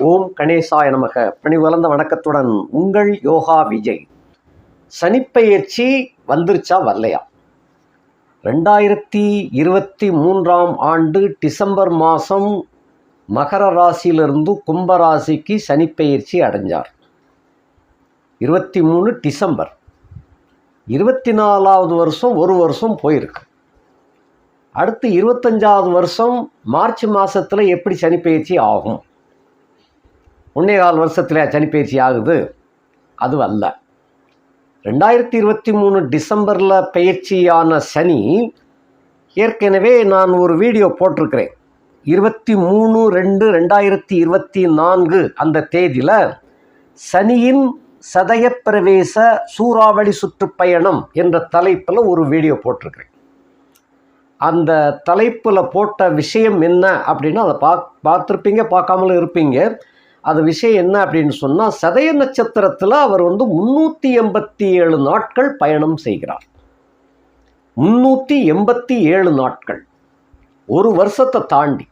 ஓம் கணேசாய நமக. பணி வளர்ந்த வணக்கத்துடன் உங்கள் யோகா விஜய். சனிப்பெயர்ச்சி வந்துருச்சா வரலையா? ரெண்டாயிரத்தி இருபத்தி மூன்றாம் ஆண்டு டிசம்பர் மாதம் மகர ராசியிலிருந்து கும்ப ராசிக்கு சனிப்பெயர்ச்சி அடைஞ்சார். இருபத்தி மூணு டிசம்பர். இருபத்தி நாலாவது வருஷம் ஒரு வருஷம் போயிருக்கு. அடுத்து இருபத்தஞ்சாவது வருஷம் மார்ச் மாதத்தில் எப்படி சனிப்பெயர்ச்சி ஆகும்? ஒன்றே கால் வருஷத்தில் சனிப்பயிற்சி ஆகுது. அது அல்ல ரெண்டாயிரத்தி இருபத்தி மூணு டிசம்பரில் பயிற்சியான சனி ஏற்கனவே நான் ஒரு வீடியோ போட்டிருக்கிறேன். இருபத்தி மூணு ரெண்டு ரெண்டாயிரத்தி இருபத்தி நான்கு அந்த தேதியில் சனியின் சதயப்பிரவேச சூறாவளி சுற்றுப்பயணம் என்ற தலைப்பில் ஒரு வீடியோ போட்டிருக்கிறேன். அந்த தலைப்பில் போட்ட விஷயம் என்ன அப்படின்னா அதை பா பார்த்துருப்பீங்க பார்க்காமலும் இருப்பீங்க. அது விஷயம் என்ன அப்படின்னு சொன்னால் சதய நட்சத்திரத்தில் அவர் வந்து முந்நூற்றி எண்பத்தி ஏழு நாட்கள் பயணம் செய்கிறார். முந்நூற்றி எண்பத்தி ஏழு நாட்கள். ஒரு வருஷத்தை தாண்டி.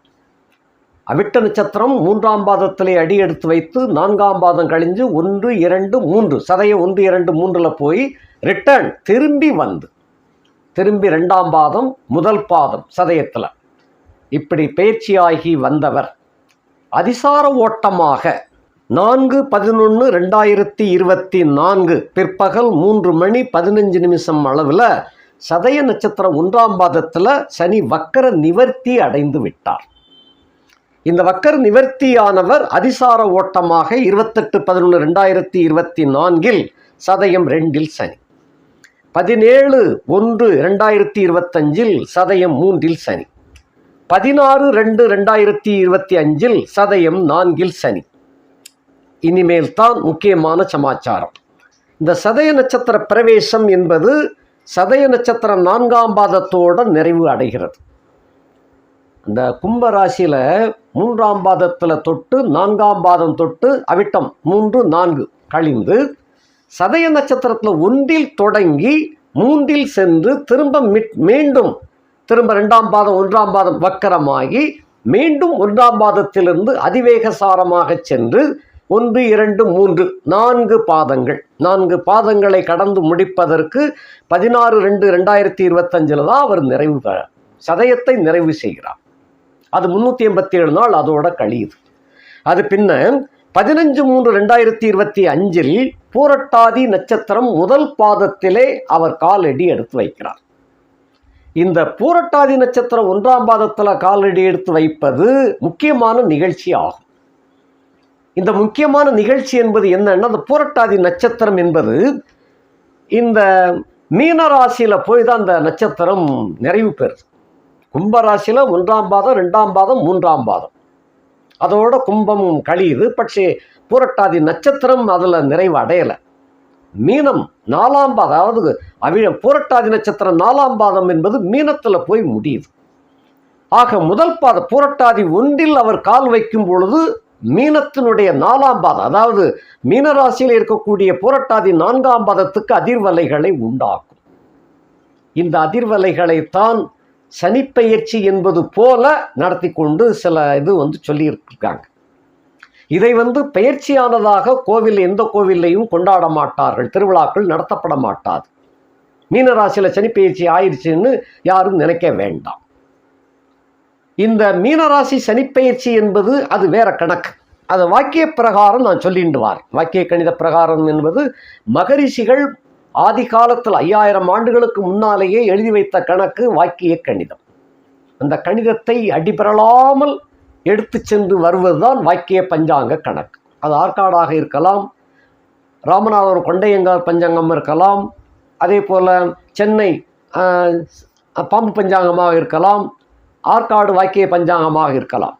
அவிட்ட நட்சத்திரம் மூன்றாம் பாதத்திலே அடி எடுத்து வைத்து நான்காம் பாதம் கழிஞ்சு ஒன்று இரண்டு மூன்று சதய ஒன்று இரண்டு மூன்றில் போய் ரிட்டர்ன் திரும்பி வந்து. திரும்பி ரெண்டாம் பாதம் முதல் பாதம் சதயத்தில். இப்படி பயிற்சியாகி வந்தவர். அதிசார ஓட்டமாக நான்கு பதினொன்று ரெண்டாயிரத்தி இருபத்தி நான்கு பிற்பகல் மூன்று மணி பதினஞ்சு நிமிஷம் அளவில் சதய நட்சத்திரம் ஒன்றாம் பாதத்தில் சனி வக்கர நிவர்த்தி அடைந்து விட்டார். இந்த வக்கர நிவர்த்தியானவர் அதிசார ஓட்டமாக இருபத்தெட்டு பதினொன்று ரெண்டாயிரத்தி இருபத்தி நான்கில் சதயம் ரெண்டில் சனி. பதினேழு ஒன்று ரெண்டாயிரத்தி இருபத்தஞ்சில் சதயம் மூன்றில் சனி. பதினாறு ரெண்டு ரெண்டாயிரத்தி இருபத்தி அஞ்சில் சதயம் நான்கில் சனி. இனிமேல் தான் முக்கியமான சமாச்சாரம். இந்த சதய நட்சத்திர பிரவேசம் என்பது சதய நட்சத்திரம் நான்காம் பாதத்தோடு நிறைவு அடைகிறது. இந்த கும்ப ராசியில் மூன்றாம் பாதத்தில் தொட்டு நான்காம் பாதம் தொட்டு அவிட்டம் மூன்று நான்கு கழிந்து சதய நட்சத்திரத்தில் ஒன்றில் தொடங்கி மூன்றில் சென்று திரும்ப மிட் மீண்டும் திரும்ப ரெண்டாம் பாதம் ஒன்றாம் பாதம் வக்கரமாகி மீண்டும் ஒன்றாம் பாதத்திலிருந்து அதிவேகசாரமாக சென்று ஒன்று இரண்டு மூன்று நான்கு பாதங்கள். நான்கு பாதங்களை கடந்து முடிப்பதற்கு பதினாறு ரெண்டு ரெண்டாயிரத்தி இருபத்தஞ்சில் தான் அவர் நிறைவு சதயத்தை நிறைவு செய்கிறார். அது முந்நூற்றி எண்பத்தி ஏழு நாள் அதோட கழியுது. அது பின்ன பதினஞ்சு மூன்று ரெண்டாயிரத்தி இருபத்தி அஞ்சில் பூரட்டாதி நட்சத்திரம் முதல் பாதத்திலே அவர் காலடி எடுத்து வைக்கிறார். இந்த பூரட்டாதி நட்சத்திரம் ஒன்றாம் பாதத்தில் காலடி எடுத்து வைப்பது முக்கியமான நிகழ்ச்சி ஆகும். இந்த முக்கியமான நிகழ்ச்சி என்பது என்னன்னா அந்த பூரட்டாதி நட்சத்திரம் என்பது இந்த மீனராசியில் போய் தான் அந்த நட்சத்திரம் நிறைவு பெறுது. கும்பராசியில் ஒன்றாம் பாதம் ரெண்டாம் பாதம் மூன்றாம் பாதம். அதோட கும்பம் கழியுது. பட்சே பூரட்டாதி நட்சத்திரம் அதில் நிறைவு அடையலை. மீனம் நாலாம் பாதம் அதாவது அவிழ பூரட்டாதி நட்சத்திரம் நாலாம் பாதம் என்பது மீனத்தில் போய் முடியுது. ஆக முதல் பாத பூரட்டாதி ஒன்றில் அவர் கால் வைக்கும் பொழுது மீனத்தினுடைய நாலாம் பாதம் அதாவது மீனராசியில் இருக்கக்கூடிய பூரட்டாதி நான்காம் பாதத்துக்கு அதிர்வலைகளை உண்டாக்கும். இந்த அதிர்வலைகளைத்தான் சனிப்பெயர்ச்சி என்பது போல நடத்தி கொண்டு சில இது வந்து சொல்லியிருக்காங்க. இதை வந்து பெயர்ச்சியானதாக கோவில் எந்த கோவில்லையும் கொண்டாட மாட்டார்கள். திருவிழாக்கள் நடத்தப்பட மாட்டாது. மீனராசியில் சனிப்பெயர்ச்சி ஆயிடுச்சுன்னு யாரும் நினைக்க வேண்டாம். இந்த மீனராசி சனிப்பெயர்ச்சி என்பது அது வேற கணக்கு. அது வாக்கிய பிரகாரம் நான் சொல்லிட்டு வார் வாக்கிய கணித பிரகாரம் என்பது மகரிஷிகள் ஆதி காலத்தில் ஐயாயிரம் ஆண்டுகளுக்கு முன்னாலேயே எழுதி வைத்த கணக்கு வாக்கிய கணிதம். அந்த கணிதத்தை அடிபெறலாமல் எடுத்து சென்று வருவதுதான் வாக்கிய பஞ்சாங்க கணக்கு. அது ஆற்காடாக இருக்கலாம் ராமநாதபுரம் கொண்டையங்கார் பஞ்சாங்கம் இருக்கலாம் அதே போல் சென்னை பாம்பு பஞ்சாங்கமாக இருக்கலாம் ஆற்காடு வாக்கிய பஞ்சாங்கமாக இருக்கலாம்.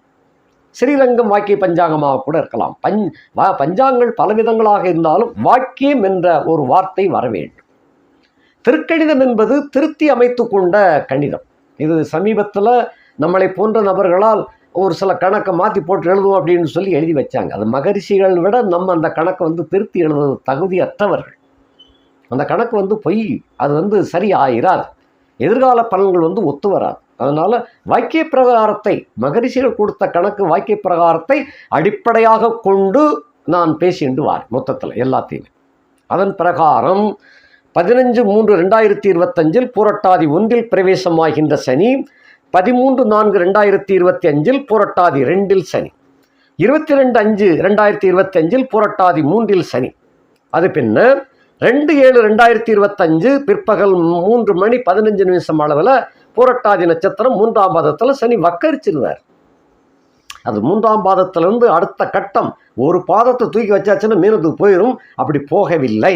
ஸ்ரீரங்கம் வாக்கிய பஞ்சாங்கமாக கூட இருக்கலாம். பஞ் வா பலவிதங்களாக இருந்தாலும் வாக்கியம் என்ற ஒரு வார்த்தை வர வேண்டும். திருக்கணிதம் என்பது திருத்தி அமைத்து கொண்ட கணிதம். இது சமீபத்தில் நம்மளை போன்ற நபர்களால் ஒரு சில கணக்கை மாற்றி போட்டு எழுதுவோம் அப்படின்னு சொல்லி எழுதி வச்சாங்க. அது மகரிஷிகள் விட நம்ம அந்த கணக்கை வந்து திருத்தி எழுதுவது தகுதியற்றவர்கள். அந்த கணக்கு வந்து பொய் அது வந்து சரி ஆயிராது எதிர்கால பலன்கள் வந்து ஒத்து வராது. அதனால் வாக்கிய பிரகாரத்தை மகரிஷிகள் கொடுத்த கணக்கு வாக்கிய பிரகாரத்தை அடிப்படையாக கொண்டு நான் பேசிண்டு வார் மொத்தத்தில் எல்லாத்தையும். அதன் பிரகாரம் பதினஞ்சு மூன்று ரெண்டாயிரத்தி இருபத்தஞ்சில் புரட்டாதி ஒன்றில் பிரவேசமாகின்ற சனி பதிமூன்று நான்கு ரெண்டாயிரத்தி இருபத்தி அஞ்சில் புரட்டாதி ரெண்டில் சனி. இருபத்தி ரெண்டு அஞ்சு ரெண்டாயிரத்தி இருபத்தி அஞ்சில் புரட்டாதி மூன்றில் சனி. அது பின்னர் ரெண்டு ஏழு ரெண்டாயிரத்தி இருபத்தஞ்சு பிற்பகல் மூன்று மணி பதினஞ்சு நிமிஷம் அளவில் புரட்டாதி நட்சத்திரம் மூன்றாம் பாதத்தில் சனி வக்கரிச்சிருவார். அது மூன்றாம் பாதத்திலிருந்து அடுத்த கட்டம் ஒரு பாதத்தை தூக்கி வச்சாச்சுன்னா மீனத்துக்கு போயிடும் அப்படி போகவில்லை.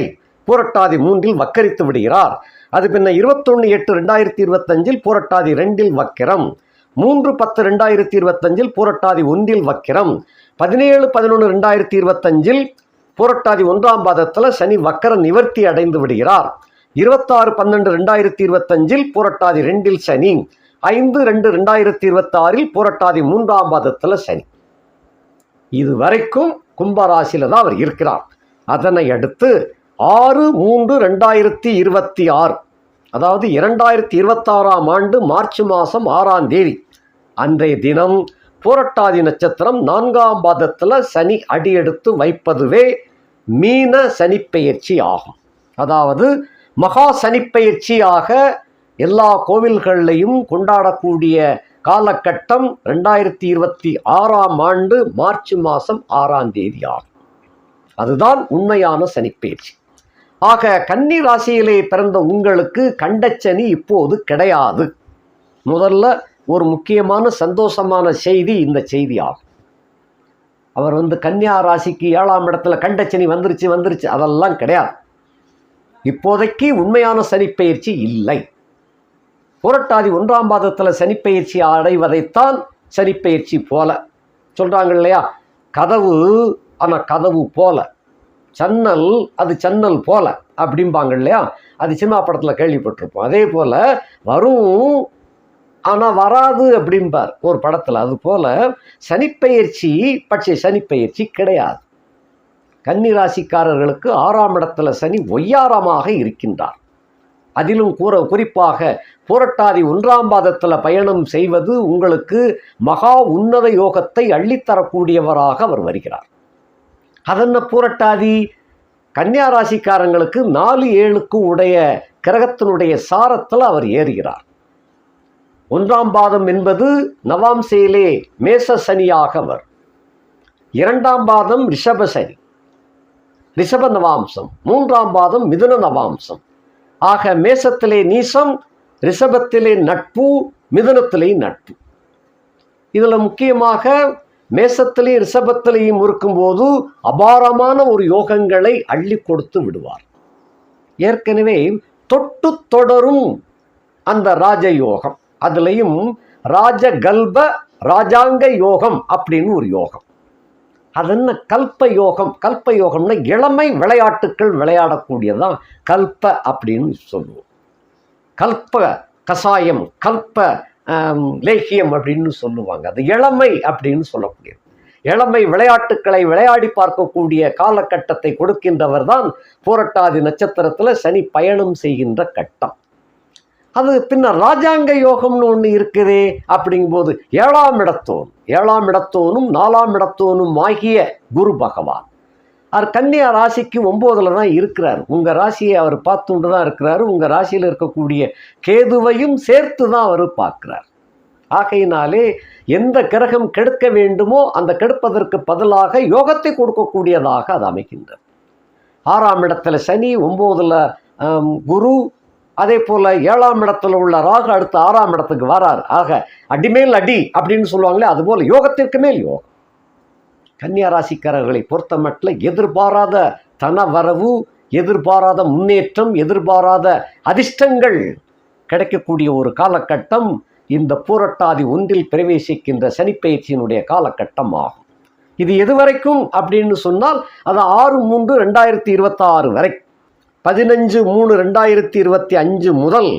புரட்டாதி மூன்றில் வக்கரித்து விடுகிறார். அது பின்ன இருபத்தொன்று எட்டு ரெண்டாயிரத்தி இருபத்தஞ்சில் புரட்டாதி ரெண்டில் வக்கிரம். மூன்று பத்து ரெண்டாயிரத்தி இருபத்தஞ்சில் புரட்டாதி ஒன்றில் வக்கிரம். பதினேழு பதினொன்று ரெண்டாயிரத்தி இருபத்தஞ்சில் புரட்டாதி ஒன்றாம் பாதத்தில் சனி வக்கர நிவர்த்தி அடைந்து விடுகிறார். இருபத்தாறு பன்னெண்டு ரெண்டாயிரத்தி இருபத்தஞ்சில் புரட்டாதி ரெண்டில் சனி. ஐந்து ரெண்டு ரெண்டாயிரத்தி இருபத்தாறில் புரட்டாதி மூன்றாம் பாதத்தில் சனி. இது வரைக்கும் கும்பராசியில் தான் அவர் இருக்கிறார். அதனை அடுத்து ஆறு மூன்று ரெண்டாயிரத்தி இருபத்தி ஆறு. அதாவது இரண்டாயிரத்தி இருபத்தாறாம் ஆண்டு மார்ச் மாதம் ஆறாம் தேதி. அன்றைய தினம் புரட்டாதி நட்சத்திரம் நான்காம் பாதத்தில் சனி அடியெடுத்து வைப்பதுவே மீன சனிப்பெயர்ச்சி ஆகும். அதாவது மகா சனிப்பெயர்ச்சியாக எல்லா கோவில்கள்லையும் கொண்டாடக்கூடிய காலகட்டம் ரெண்டாயிரத்தி இருபத்தி ஆறாம் ஆண்டு மார்ச் மாதம் ஆறாம் தேதி ஆகும். அதுதான் உண்மையான சனிப்பெயர்ச்சி. ஆக கன்னி ராசியிலே பிறந்த உங்களுக்கு கண்டச்சனி இப்போது கிடையாது. முதல்ல ஒரு முக்கியமான சந்தோஷமான செய்தி இந்த செய்தி ஆகும் அவர் வந்து கன்னியா ராசிக்கு ஏழாம் இடத்துல கண்டச்சனி வந்துருச்சு வந்துருச்சு அதெல்லாம் கிடையாது. இப்போதைக்கு உண்மையான சனிப்பெயர்ச்சி இல்லை. புரட்டாதி ஒன்றாம் பாதத்தில் சனிப்பெயர்ச்சி அடைவதைத்தான் சனிப்பெயர்ச்சி போல. சொல்கிறாங்க இல்லையா? கதவு ஆனால் கதவு போல. சன்னல் அது சன்னல் போல அப்படிம்பாங்க இல்லையா? அது சினிமா படத்தில் கேள்விப்பட்டிருப்போம். அதே போல் வரும் ஆனால் வராது அப்படிம்பார் ஒரு படத்தில். அது போல் சனிப்பெயர்ச்சி பட்சே சனிப்பெயர்ச்சி கிடையாது. கன்னி ராசிக்காரர்களுக்கு ஆறாம் இடத்துல சனி ஒய்யாரமாக இருக்கின்றார். அதிலும் கூற குறிப்பாக புரட்டாதி ஒன்றாம் பாதத்தில் பயணம் செய்வது உங்களுக்கு மகா உன்னத யோகத்தை அள்ளித்தரக்கூடியவராக அவர் வருகிறார். அதென்ன புரட்டாதி? கன்னியா ராசிக்காரங்களுக்கு நாலு ஏழுக்கு உடைய கிரகத்தினுடைய சாரத்தில் அவர் ஏறுகிறார். ஒன்றாம் பாதம் என்பது நவாம்சையிலே மேச சனியாக அவர். இரண்டாம் பாதம் ரிஷப சனி. ரிஷப நவாம்சம். மூன்றாம் பாதம் மிதுன நவாம்சம். ஆக மேசத்திலே நீசம் ரிஷபத்திலே நட்பு மிதுனத்திலே நட்பு. இதில் முக்கியமாக மேசத்திலையும் ரிஷபத்திலையும் இருக்கும்போது அபாரமான ஒரு யோகங்களை அள்ளி கொடுத்து விடுவார். ஏற்கனவே தொட்டு தொடரும் அந்த ராஜயோகம். அதுலேயும் ராஜகல்ப ராஜாங்க யோகம் அப்படின்னு ஒரு யோகம். அது என்ன கல்ப யோகம்? கல்ப யோகம்னா இளமை விளையாட்டுக்கள் விளையாடக்கூடியதான் கல்ப அப்படின்னு சொல்லுவோம். கல்ப கசாயம் கல்ப லேகியம் அப்படின்னு சொல்லுவாங்க. அது இளமை அப்படின்னு சொல்லக்கூடியது. இளமை விளையாட்டுக்களை விளையாடி பார்க்கக்கூடிய காலகட்டத்தை கொடுக்கின்றவர் தான் பூரட்டாதி நட்சத்திரத்தில் சனி பயணம் செய்கின்ற கட்டம். அது பின்னர் ராஜாங்க யோகம்னு ஒன்று இருக்குதே அப்படிங்கும்போது ஏழாம் இடத்தோன் ஏழாம் இடத்தோனும் நாலாம் இடத்தோனும் ஆகிய குரு பகவான். அவர் கன்னியா ராசிக்கு ஒம்போதில் தான் இருக்கிறார். உங்கள் ராசியை அவர் பார்த்துண்டு தான் இருக்கிறாரு. உங்கள் ராசியில் இருக்கக்கூடிய கேதுவையும் சேர்த்து தான் அவர் பார்க்குறார். ஆகையினாலே எந்த கிரகம் கெடுக்க வேண்டுமோ அந்த கெடுப்பதற்கு பதிலாக யோகத்தை கொடுக்கக்கூடியதாக அது அமைக்கின்றது ஆறாம் இடத்துல சனி ஒம்போதில் குரு அதே போல் ஏழாம் இடத்துல உள்ள ராகு அடுத்து ஆறாம் இடத்துக்கு வரார். ஆக அடிமேல் அடி அப்படின்னு சொல்லுவாங்களே அதுபோல் யோகத்திற்கு மேல் யோகம். கன்னியா பொறுத்தமட்டில் எதிர்பாராத தன வரவு எதிர்பாராத முன்னேற்றம் எதிர்பாராத அதிர்ஷ்டங்கள் கிடைக்கக்கூடிய ஒரு காலகட்டம் இந்த பூரட்டாதி ஒன்றில் பிரவேசிக்கின்ற சனிப்பயிற்சியினுடைய காலகட்டம் ஆகும் இது எதுவரைக்கும் அப்படின்னு சொன்னால் அது ஆறு மூன்று ரெண்டாயிரத்தி இருபத்தாறு வரை. பதினஞ்சு மூணு ரெண்டாயிரத்தி இருபத்தி அஞ்சு முதல்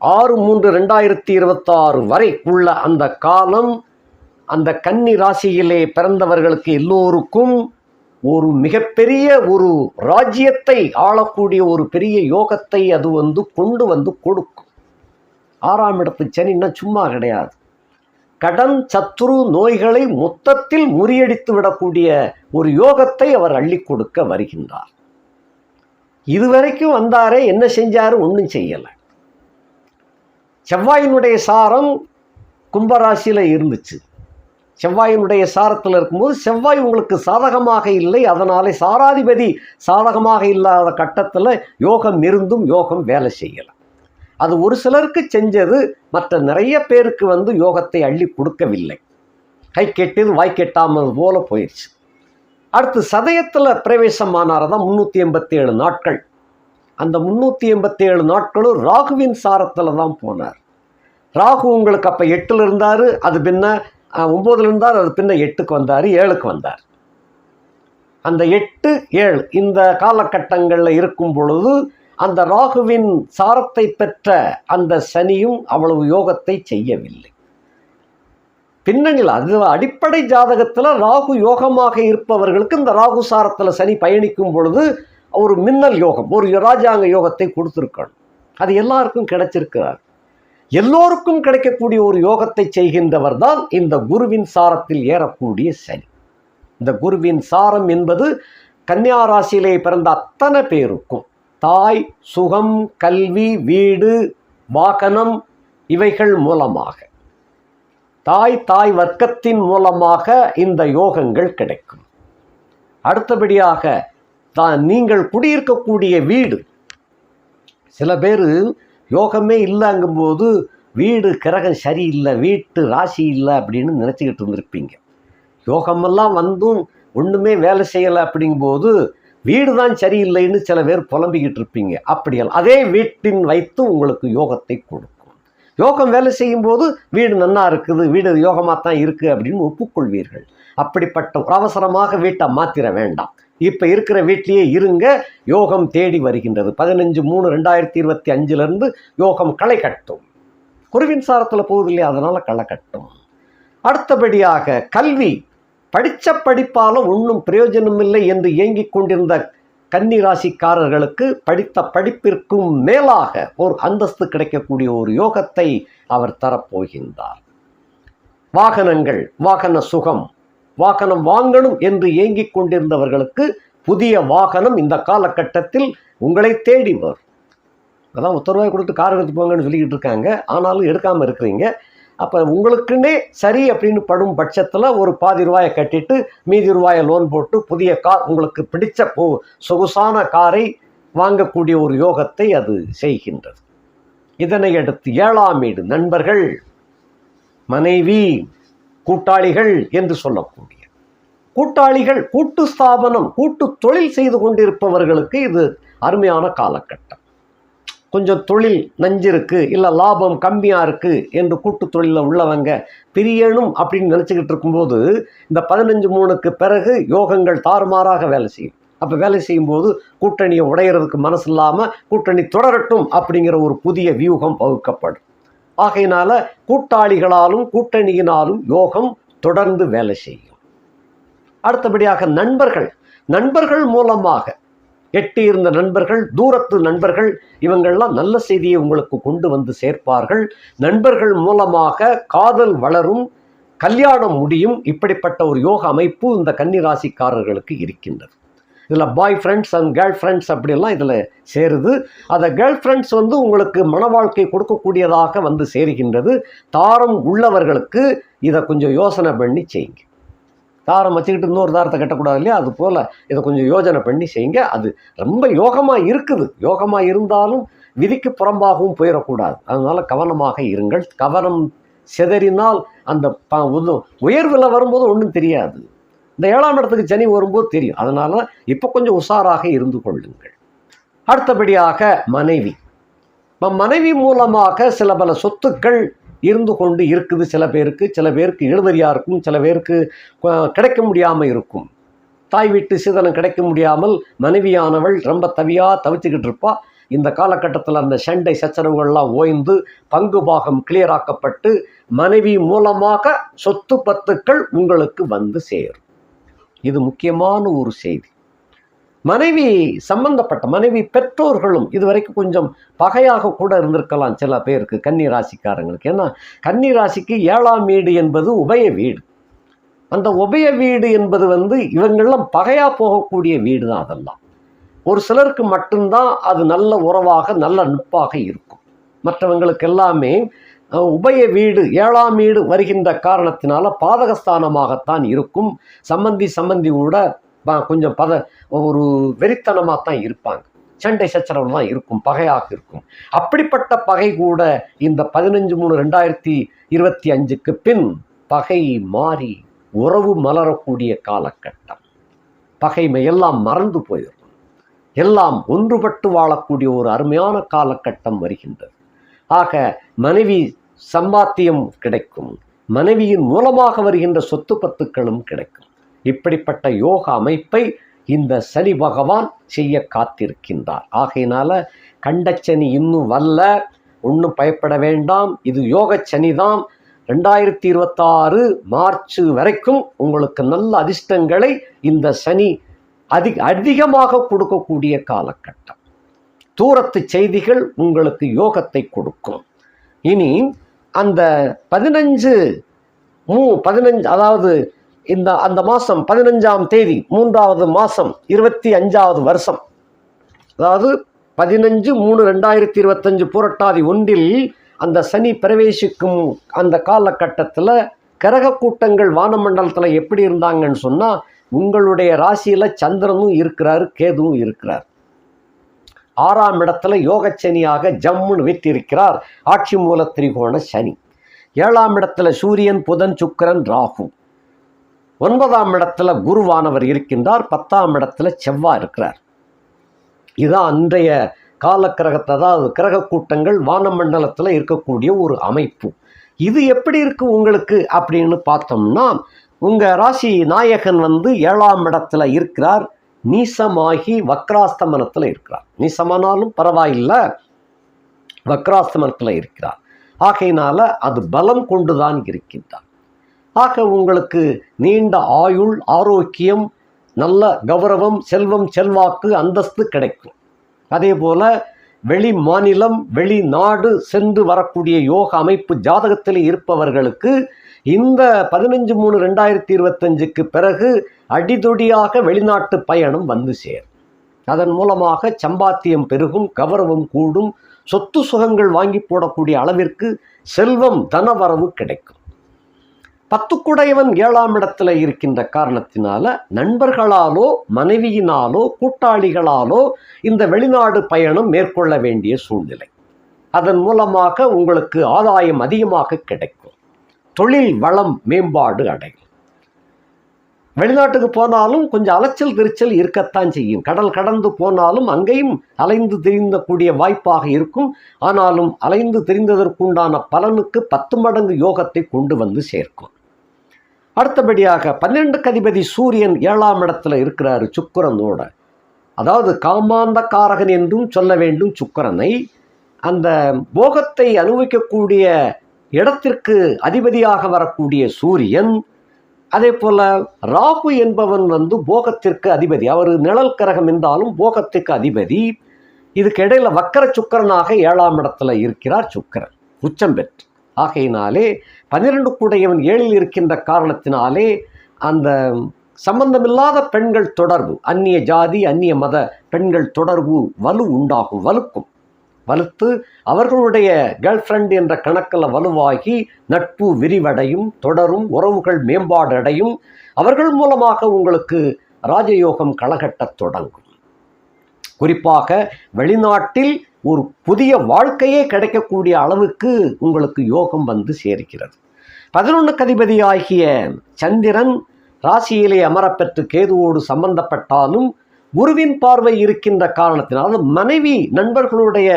ஆறு மூன்று ரெண்டாயிரத்தி இருபத்தாறு வரை உள்ள அந்த காலம் அந்த கன்னி ராசியிலே பிறந்தவர்களுக்கு எல்லோருக்கும் ஒரு மிகப்பெரிய ஒரு ராஜ்யத்தை ஆளக்கூடிய ஒரு பெரிய யோகத்தை அது வந்து கொண்டு வந்து கொடுக்கும். ஆறாம் இடத்து சனின்னா சும்மா கிடையாது. கடன் சத்துரு நோய்களை மொத்தத்தில் முறியடித்து விடக்கூடிய ஒரு யோகத்தை அவர் அள்ளி கொடுக்க வருகின்றார். இதுவரைக்கும் வந்தாரே என்ன செஞ்சாரு? ஒன்றும் செய்யலை. செவ்வாயினுடைய சாரம் கும்பராசியில் இருந்துச்சு. செவ்வாயினுடைய சாரத்தில் இருக்கும்போது செவ்வாய் உங்களுக்கு சாதகமாக இல்லை. அதனாலே சாராதிபதி சாதகமாக இல்லாத கட்டத்தில் யோகம் இருந்தும் யோகம் வேலை செய்யலை அது ஒரு சிலருக்கு செஞ்சது மற்ற நிறைய பேருக்கு வந்து யோகத்தை அள்ளி கொடுக்கவில்லை. கை கெட்டது வாய் கெட்டாமல் போல போயிடுச்சு அடுத்து சதயத்தில் பிரவேசமானார் தான் முந்நூற்றி எண்பத்தி ஏழு நாட்கள். அந்த முந்நூற்றி எண்பத்தி ஏழு நாட்களும் ராகுவின் சாரத்தில் தான் போனார். ராகு உங்களுக்கு அப்போ எட்டில் இருந்தார். அது பின்ன ஒம்போதுல இருந்தார் அது பின்ன எட்டுக்கு வந்தார் ஏழுக்கு வந்தார். அந்த எட்டு ஏழு இந்த காலகட்டங்களில் இருக்கும் பொழுது அந்த ராகுவின் சாரத்தை பெற்ற அந்த சனியும் அவ்வளவு யோகத்தை செய்யவில்லை. பின்னணியில் அது அடிப்படை ஜாதகத்தில் ராகு யோகமாக இருப்பவர்களுக்கு இந்த ராகு சாரத்தில் சனி பயணிக்கும் பொழுது ஒரு மின்னல் யோகம் ஒரு ராஜாங்க யோகத்தை கொடுத்துருக்கணும். அது எல்லாருக்கும் கிடைச்சிருக்கிறார். எல்லோருக்கும் கிடைக்கக்கூடிய ஒரு யோகத்தை செய்கின்றவர் தான் இந்த குருவின் சாரத்தில் ஏறக்கூடிய சனி. இந்த குருவின் சாரம் என்பது கன்னியா ராசியிலே பிறந்த அத்தனை பேருக்கும். தாய் சுகம் கல்வி வீடு வாகனம் இவைகள் மூலமாக. தாய் தாய் வர்க்கத்தின் மூலமாக இந்த யோகங்கள் கிடைக்கும். அடுத்தபடியாக தான் நீங்கள் குடியிருக்கக்கூடிய வீடு. சில பேர் யோகமே இல்லைங்கும்போது வீடு கிரகம் சரியில்லை வீட்டு ராசி இல்லை அப்படின்னு நினச்சிக்கிட்டு இருந்திருப்பீங்க. யோகமெல்லாம் வந்தும் ஒன்றுமே வேலை செய்யலை அப்படிங்கும்போது வீடு தான் சரியில்லைன்னு சில பேர் புலம்பிக்கிட்டு இருப்பீங்க. அப்படியெல்லாம் அதே வீட்டின் வைத்து உங்களுக்கு யோகத்தை கொடுக்கும். யோகம் வேலை செய்யும்போது வீடு நன்னா இருக்குது வீடு யோகமாக தான் இருக்குது அப்படின்னு ஒப்புக்கொள்வீர்கள். அப்படிப்பட்ட அவசரமாக வீட்டை மாத்திர வேண்டாம். இப்போ இருக்கிற வீட்லேயே இருங்க. யோகம் தேடி வருகின்றது. பதினஞ்சு மூணு ரெண்டாயிரத்தி இருபத்தி அஞ்சுலேருந்து யோகம் களை கட்டும். குருவின் சாரத்தில் போகுது இல்லையா? அதனால் களை கட்டும். அடுத்தபடியாக கல்வி. படித்த படிப்பால் ஒன்றும் பிரயோஜனம் இல்லை என்று இயங்கிக் கொண்டிருந்த கன்னி ராசிக்காரர்களுக்கு படித்த படிப்பிற்கும் மேலாக ஒரு அந்தஸ்து கிடைக்கக்கூடிய ஒரு யோகத்தை அவர் தரப்போகின்றார். வாகனங்கள் வாகன சுகம் வாகனம் வாங்கணும் என்று ஏங்கிக் கொண்டிருந்தவர்களுக்கு புதிய வாகனம் இந்த காலகட்டத்தில் உங்களை தேடி வரும். அதான் உத்தரவாய் கொடுத்து கார் எடுத்து போங்கன்னு சொல்லிக்கிட்டு இருக்காங்க. ஆனாலும் எடுக்காமல் இருக்கிறீங்க. அப்போ உங்களுக்குன்னே சரி அப்படின்னு படும் பட்சத்தில் ஒரு பாதி ரூபாயை கட்டிட்டு மீதி ரூபாயை லோன் போட்டு புதிய கார் உங்களுக்கு பிடித்த போ சொகுசான காரை வாங்கக்கூடிய ஒரு யோகத்தை அது செய்கின்றது. இதனை அடுத்து ஏழாம் வீடு. நண்பர்கள் மனைவி கூட்டாளிகள் என்று சொல்லக்கூடிய. கூட்டாளிகள் கூட்டு ஸ்தாபனம் கூட்டு தொழில் செய்து கொண்டிருப்பவர்களுக்கு இது அருமையான காலகட்டம். கொஞ்சம் தொழில் நஞ்சிருக்கு இல்லை லாபம் கம்மியாக இருக்குது என்று கூட்டு தொழிலில் உள்ளவங்க பிரியணும் அப்படின்னு நினச்சிக்கிட்டு இருக்கும்போது இந்த பதினஞ்சு மூணுக்கு பிறகு யோகங்கள் தாறுமாறாக வேலை செய்யும். அப்போ வேலை செய்யும்போது கூட்டணியை உடையிறதுக்கு மனசு இல்லாமல் கூட்டணி தொடரட்டும் அப்படிங்கிற ஒரு புதிய வியூகம் வகுக்கப்படும். ஆகையினால கூட்டாளிகளாலும் கூட்டணியினாலும் யோகம் தொடர்ந்து வேலை செய்யும். அடுத்தபடியாக நண்பர்கள். நண்பர்கள் மூலமாக எட்டி இருந்த நண்பர்கள் தூரத்து நண்பர்கள் இவங்கள்லாம் நல்ல செய்தியை உங்களுக்கு கொண்டு வந்து சேர்ப்பார்கள். நண்பர்கள் மூலமாக காதல் வளரும் கல்யாணம் முடியும். இப்படிப்பட்ட ஒரு யோக அமைப்பு இந்த கன்னிராசிக்காரர்களுக்கு இருக்கின்றது. இதில் boy friends and girl friends அப்படிலாம் இதில் சேருது. அந்த கேர்ள் ஃப்ரெண்ட்ஸ் வந்து உங்களுக்கு மன வாழ்க்கை கொடுக்கக்கூடியதாக வந்து சேருகின்றது. தாரம் உள்ளவர்களுக்கு இதை கொஞ்சம் யோசனை பண்ணி செய்யுங்க. தாரம் வச்சுக்கிட்டு இன்னொரு தாரத்தை கட்டக்கூடாது இல்லையா? அது போல் இதை கொஞ்சம் யோஜனை பண்ணி செய்யுங்க. அது ரொம்ப யோகமாக இருக்குது. யோகமாக இருந்தாலும் விதிக்கு புறம்பாகவும் போயிடக்கூடாது. அதனால் கவனமாக இருங்கள். கவனம் சிதறினால் அந்த ப உயர்வில் வரும்போது ஒன்றும் தெரியாது. இந்த ஏழாம் இடத்துக்கு சனி வரும்போது தெரியும். அதனால் இப்போ கொஞ்சம் உஷாராக இருந்து கொள்ளுங்கள். அடுத்தபடியாக மனைவி. மனைவி மூலமாக சில பல சொத்துக்கள் இருந்து கொண்டு இருக்குது. சில பேருக்கு சில பேருக்கு இழுதறியாக இருக்கும். சில பேருக்கு கிடைக்க முடியாமல் இருக்கும். தாய் வீட்டு சீதனம் கிடைக்க முடியாமல் மனைவியானவள் ரொம்ப தவியாக தவிச்சுக்கிட்டு இருப்பா. இந்த காலகட்டத்தில் அந்த சண்டை சச்சரவுகள்லாம் ஓய்ந்து பங்கு பாகம் கிளியராக்கப்பட்டு மனைவி மூலமாக சொத்து பத்துக்கள் உங்களுக்கு வந்து சேரும். இது முக்கியமான ஒரு செய்தி. மனைவி சம்பந்தப்பட்ட மனைவி பெற்றோர்களும் இதுவரைக்கும் கொஞ்சம் பகையாக கூட இருந்திருக்கலாம் சில பேருக்கு கன்னி ராசிக்காரங்களுக்கு. ஏன்னா கன்னி ராசிக்கு ஏழாம் வீடு என்பது உபய வீடு. அந்த உபய வீடு என்பது வந்து இவங்கெல்லாம் பகையாக போகக்கூடிய வீடு தான் அதெல்லாம். ஒரு சிலருக்கு மட்டும்தான் அது நல்ல உறவாக நல்ல நட்பாக இருக்கும். மற்றவங்களுக்கு எல்லாமே உபய வீடு ஏழாம் வீடு வருகின்ற காரணத்தினால பாதகஸ்தானமாகத்தான் இருக்கும். சம்பந்தி சம்பந்தி கூட கொஞ்சம் பத ஒரு வெறித்தனமாக தான் இருப்பாங்க. சண்டை சச்சரவு தான் இருக்கும் பகையாக இருக்கும். அப்படிப்பட்ட பகை கூட இந்த பதினஞ்சு மூணு ரெண்டாயிரத்தி இருபத்தி அஞ்சுக்கு பின் பகை மாறி உறவு மலரக்கூடிய காலகட்டம். பகைமை எல்லாம் மறந்து போயிடும். எல்லாம் ஒன்றுபட்டு வாழக்கூடிய ஒரு அருமையான காலகட்டம் வருகின்றது. ஆக மனைவி சம்பாத்தியம் கிடைக்கும். மனைவியின் மூலமாக வருகின்ற சொத்து பத்துக்களும் கிடைக்கும். இப்படிப்பட்ட யோக அமைப்பை இந்த சனி பகவான் செய்ய காத்திருக்கின்றார். ஆகையினால கண்டச்சனி இன்னும் வல்ல ஒன்றும் பயப்பட வேண்டாம். இது யோக சனிதான். ரெண்டாயிரத்தி இருபத்தாறு மார்ச் வரைக்கும் உங்களுக்கு நல்ல அதிர்ஷ்டங்களை இந்த சனி அதிக அதிகமாக கொடுக்கக்கூடிய காலகட்டம். தூரத்து செய்திகள் உங்களுக்கு யோகத்தை கொடுக்கும். இனி அந்த பதினஞ்சு மூ பதினஞ்சு அதாவது இந்த அந்த மாதம் பதினஞ்சாம் தேதி மூன்றாவது மாதம் இருபத்தி அஞ்சாவது வருஷம். அதாவது பதினஞ்சு மூணு ரெண்டாயிரத்தி இருபத்தஞ்சு புரட்டாதி ஒன்றில் அந்த சனி பிரவேசிக்கும் அந்த காலகட்டத்தில் கிரக கூட்டங்கள் வானமண்டலத்தில் எப்படி இருந்தாங்கன்னு சொன்னால் உங்களுடைய ராசியில் சந்திரனும் இருக்கிறாரு கேதுவும் இருக்கிறார். ஆறாம் இடத்துல யோகச்சனியாக ஜம்முன்னு வீட்டிருக்கிறார். ஆட்சி மூல திரிகோண சனி. ஏழாம் இடத்துல சூரியன் புதன் சுக்கிரன் ராகு. ஒன்பதாம் இடத்துல குருவானவர் இருக்கின்றார். பத்தாம் இடத்துல செவ்வாய் இருக்கிறார். இதுதான் அன்றைய காலக்கிரகத்தை அதாவது கிரக கூட்டங்கள் வானமண்டலத்தில் இருக்கக்கூடிய ஒரு அமைப்பு. இது எப்படி இருக்கு உங்களுக்கு அப்படின்னு பார்த்தோம்னா உங்கள் ராசி நாயகன் வந்து ஏழாம் இடத்துல இருக்கிறார். நீசமாகி வக்ராஸ்தமனத்தில் இருக்கிறார். நீசமானாலும் பரவாயில்லை வக்ராஸ்தமனத்தில் இருக்கிறார். ஆகையினால அது பலம் கொண்டுதான் இருக்கின்றார். ஆக உங்களுக்கு நீண்ட ஆயுள் ஆரோக்கியம் நல்ல கௌரவம் செல்வம் செல்வாக்கு அந்தஸ்து கிடைக்கும். அதே போல் வெளி மாநிலம் வெளிநாடு சென்று வரக்கூடிய யோக அமைப்பு ஜாதகத்தில் இருப்பவர்களுக்கு இந்த பதினஞ்சு மூணு ரெண்டாயிரத்தி இருபத்தஞ்சுக்கு பிறகு அடிதொடியாக வெளிநாட்டு பயணம் வந்து சேரும். அதன் மூலமாக சம்பாத்தியம் பெருகும் கௌரவம் கூடும் சொத்து சுகங்கள் வாங்கி போடக்கூடிய அளவிற்கு செல்வம் தனவரவு கிடைக்கும். பத்துக்குடையவன் ஏழாம் இடத்துல இருக்கின்ற காரணத்தினால நண்பர்களாலோ மனைவியினாலோ கூட்டாளிகளாலோ இந்த வெளிநாடு பயணம் மேற்கொள்ள வேண்டிய சூழ்நிலை. அதன் மூலமாக உங்களுக்கு ஆதாயம் அதிகமாக கிடைக்கும். தொழில் வளம் மேம்பாடு அடையும். வெளிநாட்டுக்கு போனாலும் கொஞ்சம் அலைச்சல் திருச்சல் இருக்கத்தான் செய்யும். கடல் கடந்து போனாலும் அங்கேயும் அலைந்து திரிந்தக்கூடிய வாய்ப்பாக இருக்கும். ஆனாலும் அலைந்து திரிந்ததற்குண்டான பலனுக்கு பத்து மடங்கு யோகத்தை கொண்டு வந்து சேர்க்கும். அடுத்தபடியாக பன்னெண்டு கதிபதி சூரியன் ஏழாம் இடத்துல இருக்கிறாரு சுக்கரனோட. அதாவது காமாந்த காரகன் என்றும் சொல்ல வேண்டும் சுக்கிரனை. அந்த போகத்தை அனுபவிக்கக்கூடிய இடத்திற்கு அதிபதியாக வரக்கூடிய சூரியன் அதே போல ராகு என்பவன் வந்து போகத்திற்கு அதிபதி. அவர் நிழல் கரகம் என்றாலும் போகத்துக்கு அதிபதி. இதுக்கு இடையில வக்கர சுக்கரனாக ஏழாம் இடத்துல இருக்கிறார் சுக்கரன் உச்சம் பெற்று. ஆகையினாலே பன்னிரண்டு கூடையவன் ஏழில் இருக்கின்ற காரணத்தினாலே அந்த சம்பந்தமில்லாத பெண்கள் தொடர்பு அந்நிய ஜாதி அந்நிய மத பெண்கள் தொடர்பு வலு உண்டாகும் வலுக்கும். வலுத்து அவர்களுடைய கேர்ள் ஃப்ரெண்ட் என்ற கணக்கில் வலுவாகி நட்பு விரிவடையும் தொடரும் உறவுகள் மேம்பாடு அடையும் அவர்கள் மூலமாக உங்களுக்கு ராஜயோகம் களகட்டத் தொடங்கும். குறிப்பாக வெளிநாட்டில் ஒரு புதிய வாழ்க்கையே கிடைக்கக்கூடிய அளவுக்கு உங்களுக்கு யோகம் வந்து சேர்க்கிறது பதினொன்று கதிபதியாகிய சந்திரன் ராசியிலே அமரப்பெற்று கேதுவோடு சம்பந்தப்பட்டாலும் குருவின் பார்வை இருக்கின்ற காரணத்தினால் அது மனைவி நண்பர்களுடைய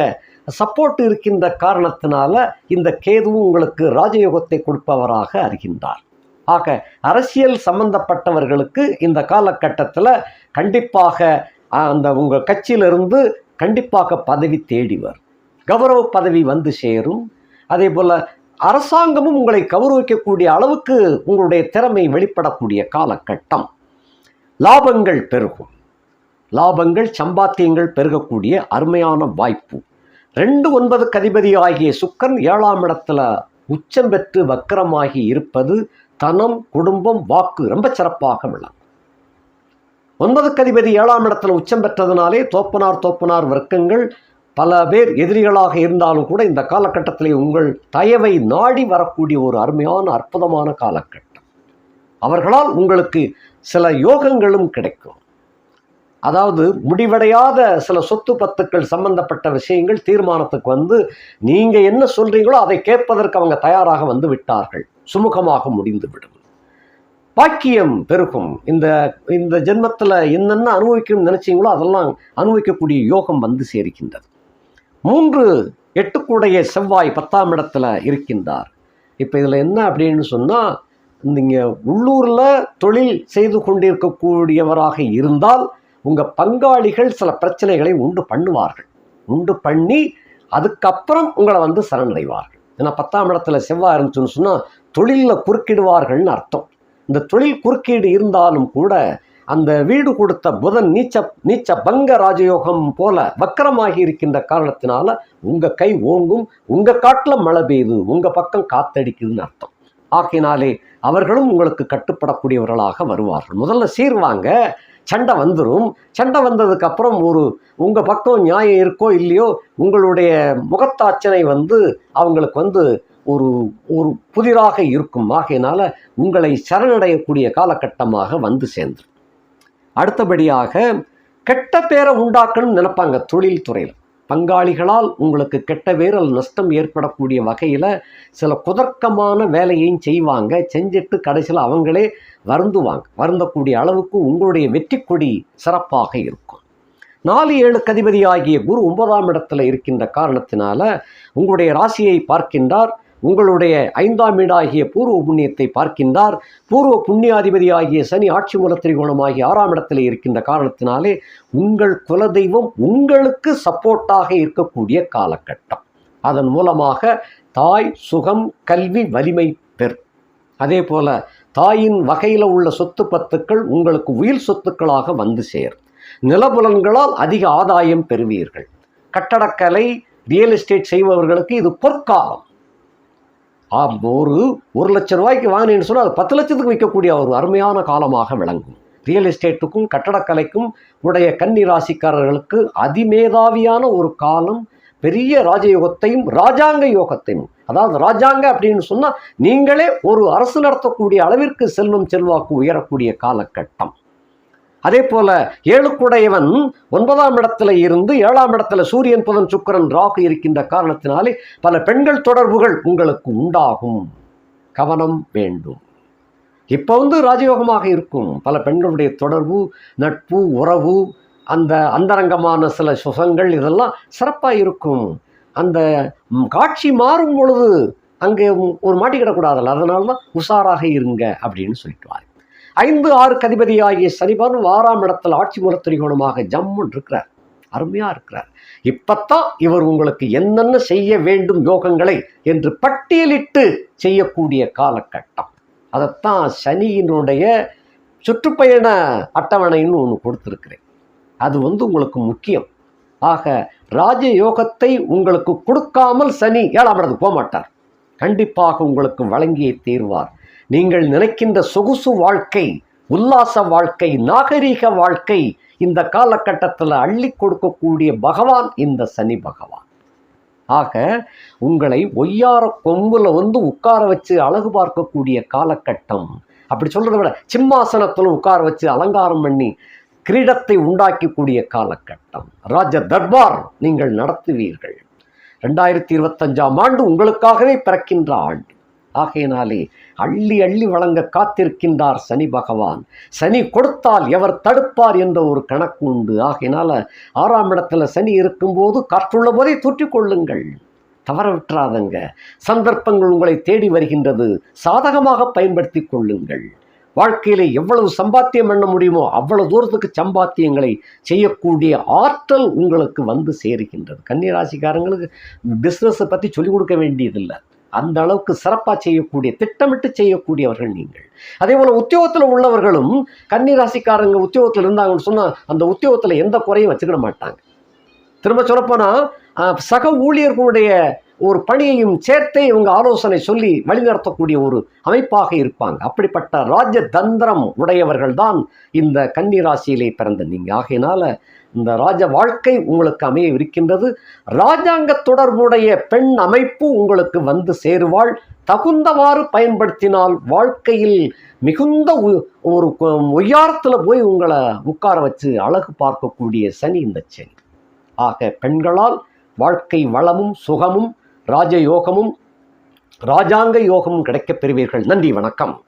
சப்போர்ட் இருக்கின்ற காரணத்தினால இந்த கேதுவும் உங்களுக்கு ராஜயோகத்தை கொடுப்பவராக அறிகின்றார். ஆக அரசியல் சம்பந்தப்பட்டவர்களுக்கு இந்த காலகட்டத்தில் கண்டிப்பாக அந்த உங்கள் கட்சியிலிருந்து கண்டிப்பாக பதவி தேடி வரும். கௌரவ பதவி வந்து சேரும். அதே போல் அரசாங்கமும் உங்களை கௌரவிக்கக்கூடிய அளவுக்கு உங்களுடைய திறமை வெளிப்படக்கூடிய காலகட்டம். லாபங்கள் பெருகும். லாபங்கள் சம்பாத்தியங்கள் பெருகக்கூடிய அருமையான வாய்ப்பு. ரெண்டு ஒன்பது கதிபதி ஆகிய சுக்கரன் ஏழாம் இடத்துல உச்சம் பெற்று வக்கரமாகி இருப்பது தனம் குடும்பம் வாக்கு ரொம்ப சிறப்பாக விளங்கும் ஒன்பது கதிபதி ஏழாம் இடத்துல உச்சம் பெற்றதுனாலே தோப்பனார் தோப்பனார் வர்க்கங்கள் பல பேர் எதிரிகளாக இருந்தாலும் கூட இந்த காலகட்டத்திலே உங்கள் தயவை நாடி வரக்கூடிய ஒரு அருமையான அற்புதமான காலகட்டம். அவர்களால் உங்களுக்கு சில யோகங்களும் கிடைக்கும். அதாவது முடிவடையாத சில சொத்து பத்துக்கள் சம்பந்தப்பட்ட விஷயங்கள் தீர்மானத்துக்கு வந்து நீங்கள் என்ன சொல்கிறீங்களோ அதை கேட்பதற்கு அவங்க தயாராக வந்து விட்டார்கள். சுமூகமாக முடிந்துவிடும். பாக்கியம் பெருகும். இந்த இந்த ஜென்மத்தில் என்னென்ன அனுபவிக்கணும்னு நினச்சிங்களோ அதெல்லாம் அனுபவிக்கக்கூடிய யோகம் வந்து சேர்க்கின்றது மூன்று எட்டுக்குடைய செவ்வாய் பத்தாம் இடத்துல இருக்கின்றார். இப்போ இதில் என்ன அப்படின்னு சொன்னால் நீங்கள் உள்ளூரில் தொழில் செய்து கொண்டிருக்கக்கூடியவராக இருந்தால் உங்கள் பங்காளிகள் சில பிரச்சனைகளை உண்டு பண்ணுவார்கள். உண்டு பண்ணி அதுக்கப்புறம் உங்களை வந்து சரணடைவார்கள். ஏன்னா பத்தாம் இடத்துல செவ்வாய் இருந்துச்சுன்னு சொன்னால் தொழிலில் குறுக்கிடுவார்கள்னு அர்த்தம். இந்த தொழில் குறுக்கீடு இருந்தாலும் கூட அந்த வீடு கொடுத்த புதன் நீச்ச நீச்ச பங்க ராஜயோகம் போல வக்கரமாகி இருக்கின்ற காரணத்தினால உங்கள் கை ஓங்கும் உங்கள் காட்டில் மழை பெய்யுது உங்கள் பக்கம் காத்தடிக்குதுன்னு அர்த்தம். ஆக்கினாலே அவர்களும் உங்களுக்கு கட்டுப்படக்கூடியவர்களாக வருவார்கள். முதல்ல சீர்வாங்க சண்டை வந்துடும் சண்டை வந்ததுக்கப்புறம் ஒரு உங்கள் பக்கம் நியாயம் இருக்கோ இல்லையோ உங்களுடைய முகத்தாச்சனை வந்து அவங்களுக்கு வந்து ஒரு ஒரு புதிராக இருக்கும். ஆகையினால் உங்களை சரணடையக்கூடிய காலகட்டமாக வந்து சேர்ந்துடும் அடுத்தபடியாக கெட்ட பேரை உண்டாக்கணும்னு நினைப்பாங்க தொழில் துறையில் பங்காளிகளால் உங்களுக்கு கெட்ட வேரல் நஷ்டம் ஏற்படக்கூடிய வகையில் சில குதர்க்கமான வேலையையும் செய்வாங்க. செஞ்சுட்டு கடைசியில் அவங்களே வருந்துவாங்க. வருந்தக்கூடிய அளவுக்கு உங்களுடைய வெற்றி கொடி சிறப்பாக இருக்கும். நாலு ஏழு கதிபதி ஆகிய குரு ஒன்பதாம் இடத்துல இருக்கின்ற காரணத்தினால உங்களுடைய ராசியை பார்க்கின்றார். உங்களுடைய ஐந்தாம் வீடாகிய பூர்வ புண்ணியத்தை பார்க்கின்றார். பூர்வ புண்ணியாதிபதி ஆகிய சனி ஆட்சி மூல திரிகோணமாகிய ஆறாம் இடத்தில் இருக்கின்ற காரணத்தினாலே உங்கள் குலதெய்வம் உங்களுக்கு சப்போர்ட்டாக இருக்கக்கூடிய காலகட்டம். அதன் மூலமாக தாய் சுகம் கல்வி வலிமை பெறும். அதே போல தாயின் வகையில் உள்ள சொத்து பத்துக்கள் உங்களுக்கு உயிர் சொத்துக்களாக வந்து சேரும். நிலபுலன்களால் அதிக ஆதாயம் பெறுவீர்கள். கட்டடக்கலை ரியல் எஸ்டேட் செய்பவர்களுக்கு இது பொற்காலம். ஒரு ஒரு லட்சம் ரூபாய்க்கு வாங்கினேன்னு சொன்னால் அது பத்து லட்சத்துக்கு விற்கக்கூடிய ஒரு அருமையான காலமாக விளங்கும். ரியல் எஸ்டேட்டுக்கும் கட்டடக்கலைக்கும் உடைய கன்னி ராசிக்காரர்களுக்கு அதிமேதாவியான ஒரு காலம் பெரிய ராஜயோகத்தையும் ராஜாங்க யோகத்தையும். அதாவது ராஜாங்க அப்படின்னு சொன்னால் நீங்களே ஒரு அரசு நடத்தக்கூடிய அளவிற்கு செல்வம் செல்வாக்கு உயரக்கூடிய காலகட்டம். அதே போல ஏழுக்குடையவன் ஒன்பதாம் இடத்துல இருந்து ஏழாம் இடத்துல சூரியன் புதன் சுக்கிரன் ராகு இருக்கின்ற காரணத்தினாலே பல பெண்கள் தொடர்புகள் உங்களுக்கு உண்டாகும். கவனம் வேண்டும். இப்போ வந்து ராஜயோகமாக இருக்கும் பல பெண்களுடைய தொடர்பு நட்பு உறவு அந்த அந்தரங்கமான சில சுகங்கள் இதெல்லாம் சிறப்பாக இருக்கும். அந்த காட்சி மாறும் பொழுது அங்கே ஒரு மாட்டிக்கிடக்கூடாதல்ல. அதனால தான் உஷாராக இருங்க அப்படின்னு சொல்லிட்டு ஐந்து ஆறு கதிபதி ஆகிய வாராம் ஆறாம் ஆட்சி முறத்திரிகோணமாக ஜம்முன்னு இருக்கிறார். அருமையாக இருக்கிறார். இப்பத்தான் இவர் உங்களுக்கு என்னென்ன செய்ய வேண்டும் யோகங்களை என்று பட்டியலிட்டு செய்யக்கூடிய காலகட்டம். அதைத்தான் சனியினுடைய சுற்றுப்பயண அட்டவணைன்னு ஒன்று கொடுத்துருக்கிறேன். அது வந்து உங்களுக்கு முக்கியம். ஆக ராஜயோகத்தை உங்களுக்கு கொடுக்காமல் சனி ஏழாம் இடத்துக்கு போக மாட்டார் கண்டிப்பாக உங்களுக்கு வழங்கியே தீர்வார். நீங்கள் நினைக்கின்ற சொகுசு வாழ்க்கை உல்லாச வாழ்க்கை நாகரீக வாழ்க்கை இந்த காலகட்டத்தில் அள்ளி கொடுக்கக்கூடிய பகவான் இந்த சனி பகவான். ஆக உங்களை ஒய்யார கொம்புல வந்து உட்கார வச்சு அழகு பார்க்கக்கூடிய காலகட்டம் அப்படி சொல்கிறத விட சிம்மாசனத்தில் உட்கார வச்சு அலங்காரம் பண்ணி கிரீடத்தை உண்டாக்கக்கூடிய காலகட்டம். ராஜ தர்பார் நீங்கள் நடத்துவீர்கள். ரெண்டாயிரத்தி இருபத்தஞ்சாம் ஆண்டு உங்களுக்காகவே பிறக்கின்ற ஆண்டு. ஆகையினாலே அள்ளி அள்ளி வழங்க காத்திருக்கின்றார் சனி பகவான். சனி கொடுத்தால் எவர் தடுப்பார் என்ற ஒரு கணக்கு உண்டு. ஆகையினால ஆறாம் இடத்துல சனி இருக்கும்போது காற்றுள்ள போதே தூற்றிக்கொள்ளுங்கள். தவற விட்டுறாதங்க. சந்தர்ப்பங்கள் உங்களை தேடி வருகின்றது. சாதகமாக பயன்படுத்தி கொள்ளுங்கள். வாழ்க்கையில் எவ்வளவு சம்பாத்தியம் பண்ண முடியுமோ அவ்வளவு தூரத்துக்கு சம்பாத்தியங்களை செய்யக்கூடிய ஆற்றல் உங்களுக்கு வந்து சேருகின்றது. கன்னிராசிக்காரங்களுக்கு பிஸ்னஸை பற்றி சொல்லிக் கொடுக்க வேண்டியதில்லை. அந்த அளவுக்கு சிறப்பாக செய்யக்கூடிய திட்டமிட்டு செய்யக்கூடியவர்கள் நீங்கள். அதே போல் உத்தியோகத்தில் உள்ளவர்களும் கன்னிராசிக்காரங்க உத்தியோகத்தில் இருந்தாங்கன்னு சொன்னால் அந்த உத்தியோகத்தில் எந்த குறையும் வச்சுக்கிட மாட்டாங்க. திரும்ப சொல்லப்போனால் சக ஊழியர்களுடைய ஒரு பணியையும் சேர்த்தே இவங்க ஆலோசனை சொல்லி வழிநடத்தக்கூடிய ஒரு அமைப்பாக இருப்பாங்க. அப்படிப்பட்ட ராஜ தந்திரம் உடையவர்கள் தான் இந்த கன்னி ராசியிலே பிறந்த நீங்கள் ஆகையினால இந்த ராஜ வாழ்க்கை உங்களுக்கு அமைய இருக்கின்றது ராஜாங்க தொடர்புடைய பெண் அமைப்பு உங்களுக்கு வந்து சேருவாள். தகுந்தவாறு பயன்படுத்தினால் வாழ்க்கையில் மிகுந்த உ- ஒரு உயரத்தில் போய் உங்களை உட்கார வச்சு அழகு பார்க்கக்கூடிய சனி இந்த சனி. ஆக பெண்களால் வாழ்க்கை வளமும் சுகமும் ராஜயோகமும் ராஜாங்க யோகமும் கிடைக்கப் பெறுவீர்கள். நன்றி வணக்கம்.